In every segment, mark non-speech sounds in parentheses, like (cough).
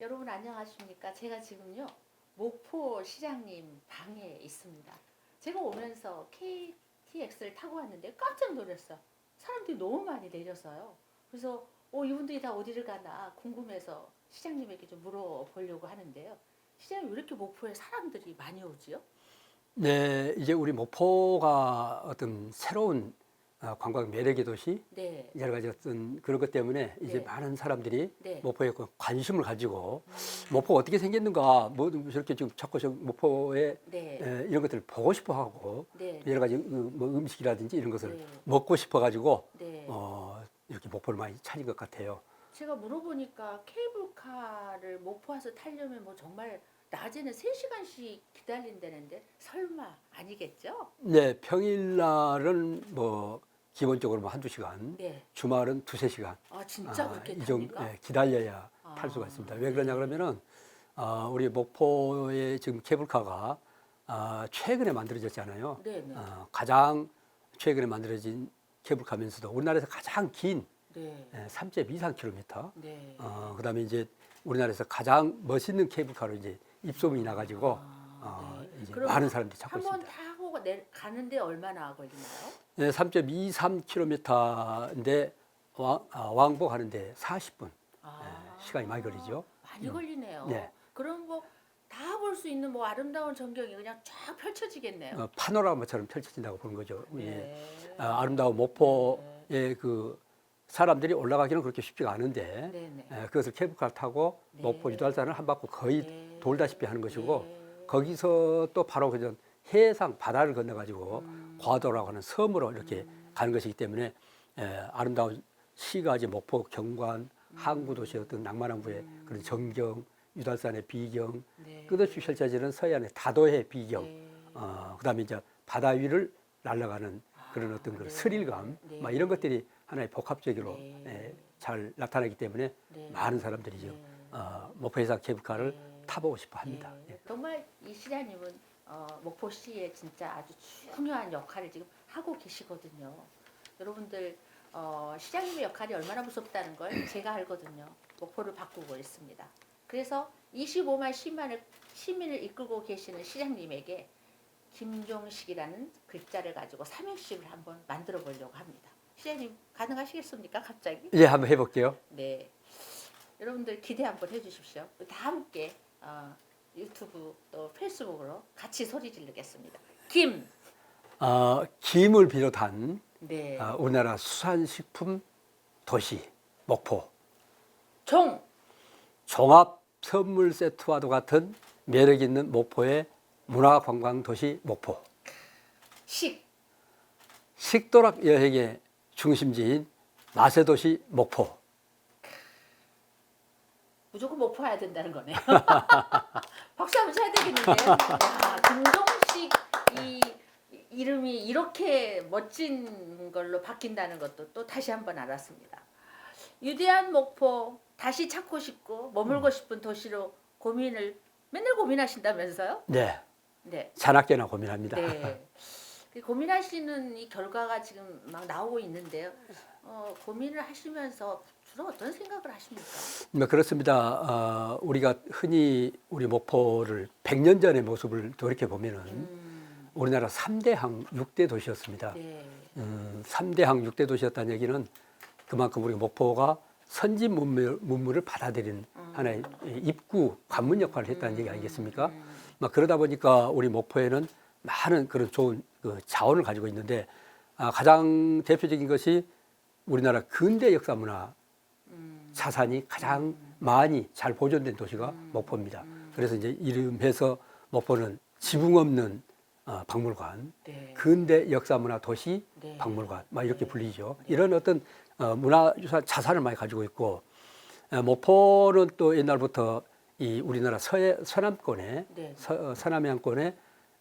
여러분 안녕하십니까? 제가 지금요 목포 시장님 방에 있습니다. 제가 오면서 KTX를 타고 왔는데 깜짝 놀랐어요. 사람들이 너무 많이 내려서요. 그래서 어, 이분들이 다 어디를 가나 궁금해서 시장님에게 좀 물어보려고 하는데요. 시장님 왜 이렇게 목포에 사람들이 많이 오지요? 네, 이제 우리 목포가 어떤 새로운 어, 관광 매력의 도시 네, 여러 가지 어떤 그런 것 때문에 이제 네. 많은 사람들이 네. 목포에 그 관심을 가지고 음, 목포가 어떻게 생겼는가 뭐 저렇게 지금 자꾸 저 목포에 네, 에, 이런 것들을 보고 싶어 하고 네, 여러 가지 그뭐 음식이라든지 이런 것을 네. 먹고 싶어 가지고 네. 어, 이렇게 목포를 많이 찾은 것 같아요. 제가 물어보니까 케이블카를 목포 와서 타려면 뭐 정말 낮에는 3시간씩 기다린다는데 설마 아니겠죠? 네, 평일 날은 뭐 기본적으로 뭐 한두 시간, 네. 주말은 두세 시간. 아 진짜 아, 그렇게 이 정도 탑니까? 예, 기다려야 아, 탈 수가 있습니다. 왜 네. 그러냐 그러면은 아, 우리 목포의 지금 케이블카가 아, 최근에 만들어졌잖아요. 네, 네. 어, 가장 최근에 만들어진 케이블카면서도 우리나라에서 가장 긴 네. 예, 3.23km. 네. 어, 그다음에 이제 우리나라에서 가장 멋있는 케이블카로 이제 입소문이 나가지고 아, 어, 네. 이제 그럼 많은 사람들이 찾고 한번 있습니다. 타고 내, 가는데 얼마나 걸리나요? 네, 3.23km인데 왕복 하는데 40분 아, 예, 시간이 많이 걸리죠. 많이 음. 걸리네요. 네. 그럼 뭐 다 볼 수 있는 뭐 아름다운 전경이 그냥 쫙 펼쳐지겠네요. 어, 파노라마처럼 펼쳐진다고 보는 거죠. 예. 네. 아, 아름다운 목포의 그 사람들이 올라가기는 그렇게 쉽지가 않은데 네, 네. 예, 그것을 케이블카를 타고 네. 목포 유달산을 한 바퀴 거의 네. 돌다시피 하는 것이고 네. 거기서 또 바로 그냥 해상 바다를 건너가지고 음. 과도라고 하는 섬으로 이렇게 가는 것이기 때문에 예, 아름다운 시가지 목포 경관 음. 항구 도시 어떤 낭만항구의 그런 전경 유달산의 비경 네. 끝없이 펼쳐지는 서해안의 다도해 비경 네. 어, 그다음에 이제 바다 위를 날아가는 그런 어떤 네. 그런 스릴감, 네. 막 이런 것들이 하나의 복합적으로 네. 예, 잘 나타나기 때문에 네. 많은 사람들이 지금 네. 어, 목포해상 케이블카를 네. 타보고 싶어 합니다. 네. 예. 정말 이 시장님은 어, 목포시에 진짜 아주 중요한 역할을 지금 하고 계시거든요. 여러분들 어, 시장님의 역할이 얼마나 무섭다는 걸 제가 알거든요. 목포를 바꾸고 있습니다. 그래서 25만 시민을, 시민을 이끌고 계시는 시장님에게 김종식이라는 글자를 가지고 삼행시를 한번 만들어 보려고 합니다. 시장님 가능하시겠습니까? 갑자기? 예, 한번 해볼게요. 네. 여러분들 기대 한번 해주십시오. 다 함께 어, 유튜브 또 페이스북으로 같이 소리 지르겠습니다. 김. 어, 김을 비롯한 네. 어, 우리나라 수산식품 도시 목포 종. 종합 선물 세트와도 같은 매력 있는 목포의 문화관광 도시 목포 식. 식도락 여행의 중심지인 마세 도시 목포 무조건 목포 해야 된다는 거네요. 박수 한번 쳐야 되겠는데요. 야, 김종식 이 이- 이름이 이렇게 멋진 걸로 바뀐다는 것도 또 다시 한번 알았습니다. 유대한 목포 다시 찾고 싶고 머물고 싶은 도시로 고민을 맨날 고민하신다면서요? 네 네. 잔악계나 고민합니다. 네. (laughs) 그 고민하시는 이 결과가 지금 막 나오고 있는데요. 어, 고민을 하시면서 주로 어떤 생각을 하십니까? 네, 그렇습니다. 어, 우리가 흔히 우리 목포를 100년 전의 모습을 돌이켜 보면은 음, 우리나라 3대 항 6대 도시였습니다. 네. 음, 3대 항 6대 도시였다는 얘기는 그만큼 우리 목포가 선진 문물, 문물을 받아들이는 음. 하나의 입구 관문 역할을 했다는 얘기 아니겠습니까? 음, 막 그러다 보니까 우리 목포에는 많은 그런 좋은 그 자원을 가지고 있는데 아, 가장 대표적인 것이 우리나라 근대 역사 문화 음, 자산이 가장 많이 잘 보존된 도시가 음. 목포입니다. 음. 그래서 이제 이름해서 목포는 지붕 없는 어, 박물관, 네. 근대 역사문화 도시 네. 박물관, 막 이렇게 네. 불리죠. 이런 어떤 어, 문화유산 자산을 많이 가지고 있고 어, 목포는 또 옛날부터 이 우리나라 서해 서남권에 네. 서, 어, 서남해안권에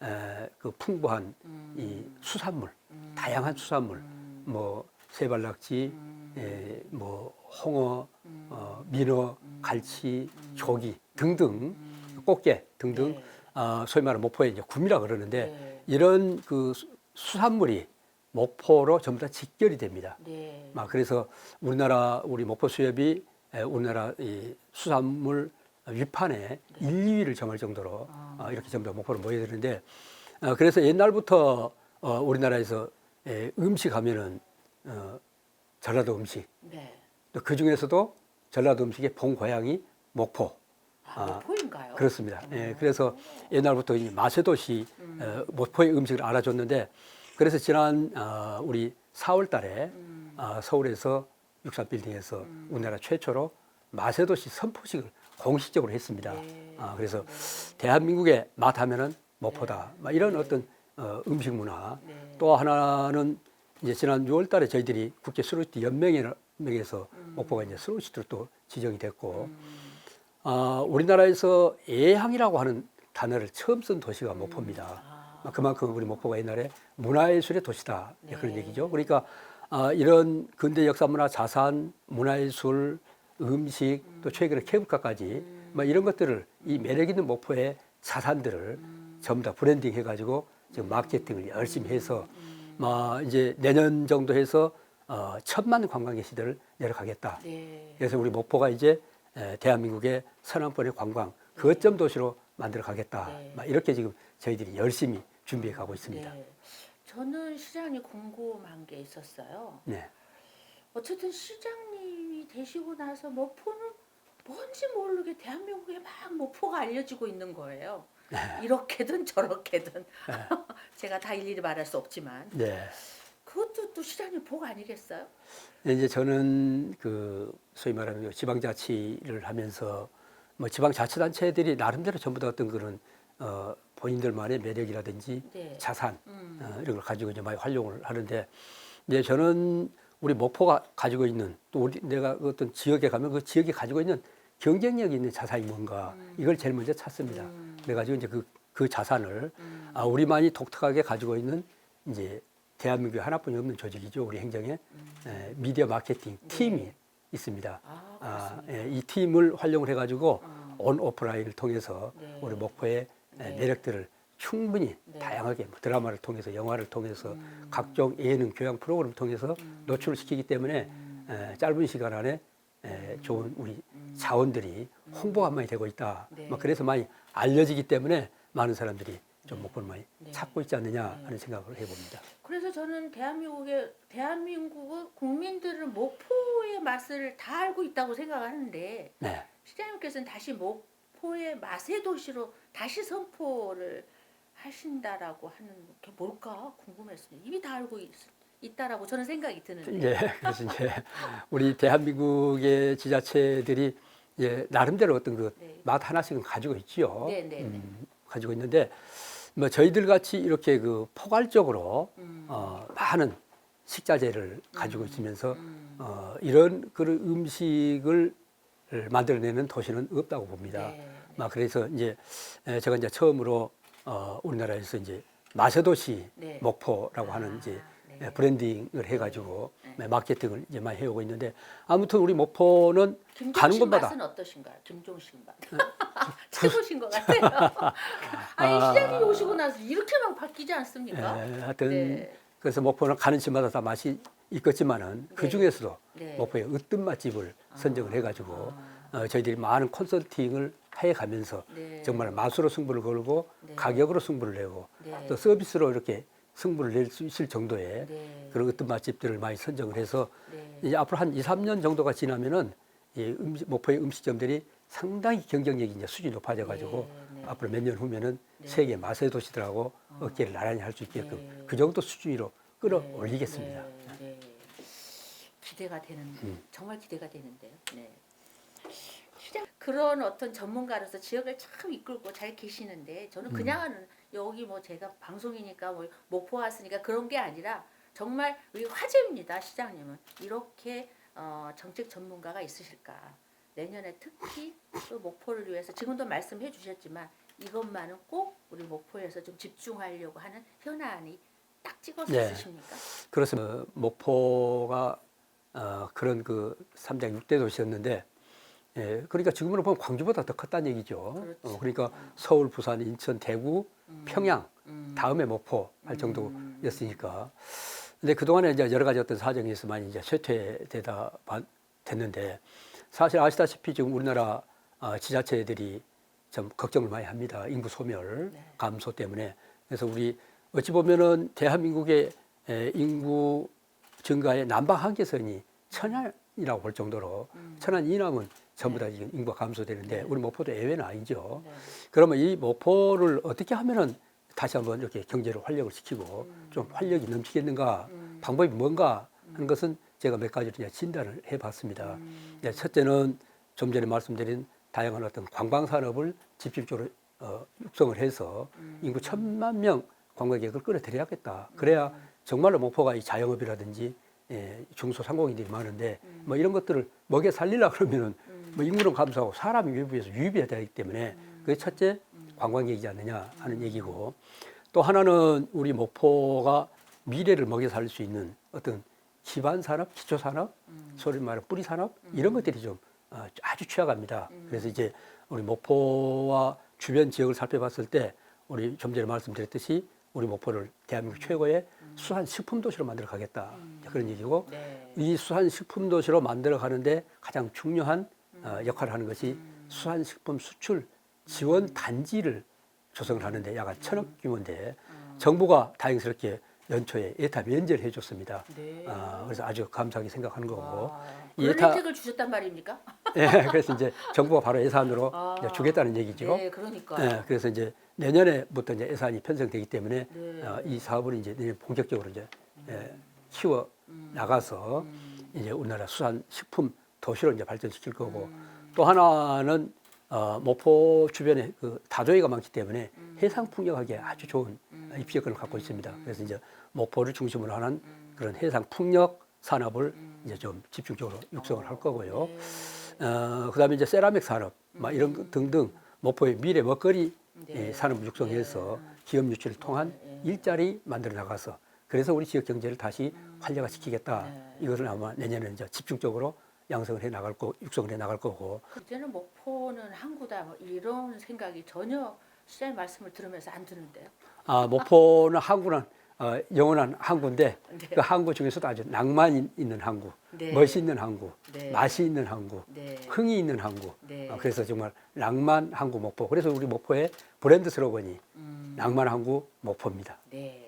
에, 그 풍부한 음, 이 수산물, 음, 다양한 수산물, 음, 뭐 세발낙지, 음, 예, 뭐 홍어, 음, 어, 민어, 음, 갈치, 음, 조기 등등, 음, 꽃게 등등, 네. 어, 소위 말하는 목포의 이제 굴이라 그러는데 네. 이런 그 수- 수산물이 목포로 전부 다 직결이 됩니다. 네. 막 그래서 우리나라 우리 목포 수협이 에, 우리나라 이 수산물 위판에 1, 2위를 점할 정도로 아. 어, 이렇게 전부 다 목포로 모여드는데 어, 그래서 옛날부터 어, 우리나라에서 에, 음식 하면은 어, 전라도 음식 네. 또그 중에서도 전라도 음식의 본 고향이 목포 아, 아, 목포인가요? 그렇습니다. 예, 그래서 옛날부터 이 마세도시 어, 목포의 음식을 알아줬는데 그래서 지난 어, 우리 4월달에 음. 어, 서울에서 육산 빌딩에서 우리나라 최초로 마세도시 선포식을 공식적으로 했습니다. 네. 아, 그래서 대한민국의 맛 하면은 목포다. 막 이런 어떤 어, 음식 문화. 네. 또 하나는 이제 지난 6월 달에 저희들이 국제 스루시티 연맹에서 목포가 이제 스루시티로 또 지정이 됐고, 아, 우리나라에서 예향이라고 하는 단어를 처음 쓴 도시가 목포입니다. 아. 그만큼 우리 목포가 옛날에 문화예술의 도시다 이제 그런 네. 얘기죠. 그러니까 아, 이런 근대 역사 문화 자산, 문화예술, 음식 또 최근에 케이블카까지 뭐 이런 것들을 이 매력 있는 목포의 자산들을 전부 다 브랜딩 해가지고 지금 마케팅을 열심히 해서 뭐 이제 내년 정도 해서 어, 천만 관광객 시대를 내려가겠다. 네. 그래서 우리 목포가 이제 에, 대한민국의 서남권의 관광 거점 도시로 만들어 가겠다. 네. 막 이렇게 지금 저희들이 열심히 준비해 가고 있습니다. 네. 저는 시장이 궁금한 게 있었어요. 네. 어쨌든 시장님 이 되시고 나서 목포는 뭔지 모르게 대한민국에 막 목포가 알려지고 있는 거예요. 네. 이렇게든 저렇게든 (laughs) 제가 다 일일이 말할 수 없지만 네. 그것도 또 시장님 복 아니겠어요? 이제 저는 그 소위 말하는 그 지방자치를 하면서 뭐 지방자치단체들이 나름대로 전부 다 어떤 그런 어, 본인들만의 매력이라든지 네. 자산 음. 어, 이런 걸 가지고 이제 많이 활용을 하는데 이제 저는 우리 목포가 가지고 있는 또 우리 내가 그 어떤 지역에 가면 그 지역이 가지고 있는 경쟁력 있는 자산이 뭔가 이걸 제일 먼저 찾습니다. 음. 그래가지고 이제 그, 그 자산을 음. 아, 우리만이 독특하게 가지고 있는 이제 대한민국에 하나뿐이 없는 조직이죠. 우리 행정에 에, 미디어 마케팅 팀이 있습니다. 음. 아, 아. 예, 이 팀을 활용을 해가지고 어. 온 오프라인을 통해서 네. 우리 목포의 에, 네. 매력들을 충분히 네. 다양하게 뭐 드라마를 통해서 영화를 통해서 음. 각종 예능 교양 프로그램을 통해서 노출을 시키기 때문에 음. 에, 짧은 시간 안에 에, 좋은 우리 자원들이 홍보가 많이 되고 있다. 네. 뭐 그래서 많이 알려지기 때문에 많은 사람들이 좀 목포를 많이 네. 찾고 있지 않느냐 하는 생각을 해봅니다. 그래서 저는 대한민국의 대한민국은 국민들은 목포의 맛을 다 알고 있다고 생각하는데 네. 시장님께서는 다시 목포의 맛의 도시로 다시 선포를 하신다라고 하는 게 뭘까 궁금했습니다. 이미 다 알고 있, 있다라고 저는 생각이 드는데. 이제 그래서 이제 우리 대한민국의 지자체들이 이제 나름대로 어떤 그 네. 맛 하나씩은 가지고 있지요. 네, 네, 네. 음, 가지고 있는데 뭐 저희들 같이 이렇게 그 포괄적으로 음. 어, 많은 식자재를 가지고 있으면서 음. 어, 이런 그런 음식을 만들어내는 도시는 없다고 봅니다. 네, 네. 막 그래서 이제 에, 제가 이제 처음으로 어, 우리나라에서 이제 마세도시 네. 목포라고 아, 하는 이제 네. 에, 브랜딩을 해가지고 네. 네, 마케팅을 이제 많이 해오고 있는데 아무튼 우리 목포는 가는 곳마다 맛은 어떠신가요? 김종신 맛. (laughs) 최고신 것 같아요. (laughs) 아니 아. 시장님이 오시고 나서 이렇게 막 바뀌지 않습니까? 에, 하여튼 네. 그래서 목포는 가는 집마다 다 맛이 있겠지만은 그 네. 중에서도 네. 목포의 으뜸 맛집을 선정을 해가지고 아. 어, 저희들이 많은 컨설팅을 해가면서 네. 정말 맛으로 승부를 걸고 네. 가격으로 승부를 내고 네. 또 서비스로 이렇게 승부를 낼 수 있을 정도의 네. 그런 어떤 맛집들을 많이 선정을 해서 네. 이제 앞으로 한 2, 3년 정도가 지나면은 이 음식, 목포의 음식점들이 상당히 경쟁력이 이제 수준이 높아져 가지고 네, 네. 앞으로 몇 년 후면은 네. 세계 맛의 도시들하고 어깨를 나란히 할 수 있게끔 네. 그 정도 수준으로 끌어올리겠습니다. 네, 네. 기대가 되는 음. 정말 기대가 되는데요. 네. 시장 그런 어떤 전문가로서 지역을 참 이끌고 잘 계시는데 음. 저는 그냥 하는 여기 뭐 제가 방송이니까 뭐 목포 왔으니까 그런 게 아니라 정말 우리 화제입니다 시장님은 이렇게 어, 정책 전문가가 있으실까 내년에 특히 또 목포를 위해서 지금도 말씀해 주셨지만 이것만은 꼭 우리 목포에서 좀 집중하려고 하는 현안이 딱 찍어서 네. 있으십니까? 그렇습니다. 목포가 어, 그런 그 삼장 육대 도시였는데 예, 그러니까 지금으로 보면 광주보다 더 컸다는 얘기죠. 그렇지. 어, 그러니까 서울, 부산, 인천, 대구, 평양 음. 다음에 목포 할 정도였으니까. 근데 그동안에 이제 여러 가지 어떤 사정이 있어 많이 이제 쇠퇴되다 바- 됐는데 사실 아시다시피 지금 우리나라 어, 지자체들이 좀 걱정을 많이 합니다. 인구 소멸 네. 감소 때문에. 그래서 우리 어찌 보면은 대한민국의 에, 인구 증가의 남방 한계선이 천안이라고 볼 정도로 천안 이남은 전부 다 지금 인구가 감소되는데 우리 목포도 예외는 아니죠. 네. 그러면 이 모포를 어떻게 하면은 다시 한번 이렇게 경제를 활력을 시키고 좀 활력이 넘치겠는가 방법이 뭔가 하는 것은 제가 몇 가지로 이제 진단을 해봤습니다. 이제 첫째는 좀 전에 말씀드린 다양한 어떤 관광 산업을 집중적으로 어, 육성을 해서 인구 천만 명 관광객을 끌어들여야겠다. 그래야 정말로 목포가 이 자영업이라든지 예, 중소상공인들이 많은데 뭐 이런 것들을 먹여 살리려 그러면은 뭐 인구는 감소하고 사람이 외부에서 유입해야 되기 때문에 그게 첫째 관광객이지 않느냐 하는 얘기고 또 하나는 우리 목포가 미래를 먹여 살릴 수 있는 어떤 기반 산업, 기초 산업, 소리 말하는 뿌리 산업 이런 것들이 좀 어, 아주 취약합니다. 그래서 이제 우리 목포와 주변 지역을 살펴봤을 때 우리 좀 전에 말씀드렸듯이 우리 목포를 대한민국 최고의 수산 식품 도시로 만들어 가겠다. 그런 얘기고 네. 이 수산 식품 도시로 만들어 가는데 가장 중요한 어, 역할을 하는 것이 수산 식품 수출 지원 단지를 조성을 하는데 약 한 천억 규모인데 정부가 다행스럽게 연초에 예타 면제를 해줬습니다. 네. 아, 그래서 아주 감사하게 생각하는 거고. 와, 이 그런 예타- 혜택을 주셨단 말입니까? 예, 그래서 이제 정부가 바로 예산으로 아. 이제 주겠다는 얘기죠. 네, 그러니까. 예, 그래서 이제 내년에부터 이제 예산이 편성되기 때문에 네. 어, 이 사업을 이제 내년 본격적으로 이제 예, 키워 나가서 이제 우리나라 수산 식품 도시로 이제 발전시킬 거고 또 하나는 어, 목포 주변에 그 다조이가 많기 때문에 해상 풍력하기에 아주 좋은 입지 여건을 갖고 있습니다. 그래서 이제 목포를 중심으로 하는 그런 해상 풍력 산업을 이제 좀 집중적으로 육성을 할 거고요. 네. 어, 그다음에 이제 세라믹 산업, 막 이런 것 등등 목포의 미래 먹거리 네. 예, 산업 육성해서 기업 유치를 통한 일자리 만들어 나가서 그래서 우리 지역 경제를 다시 활력화시키겠다. 네. 이것을 아마 내년에 이제 집중적으로 양성을 해 나갈 거, 육성을 해 나갈 거고. 이제는 목포는 항구다 뭐 이런 생각이 전혀 시장의 말씀을 들으면서 안 드는데요. 아, 목포는 항구는 어, 영원한 항구인데 네. 그 항구 중에서도 아주 낭만 있는 항구, 네. 멋이 있는 항구, 네. 맛이 있는 항구, 네. 흥이 있는 항구. 네. 어, 그래서 정말 낭만 항구 목포. 그래서 우리 목포의 브랜드 슬로건이 음, 낭만 항구 목포입니다. 네.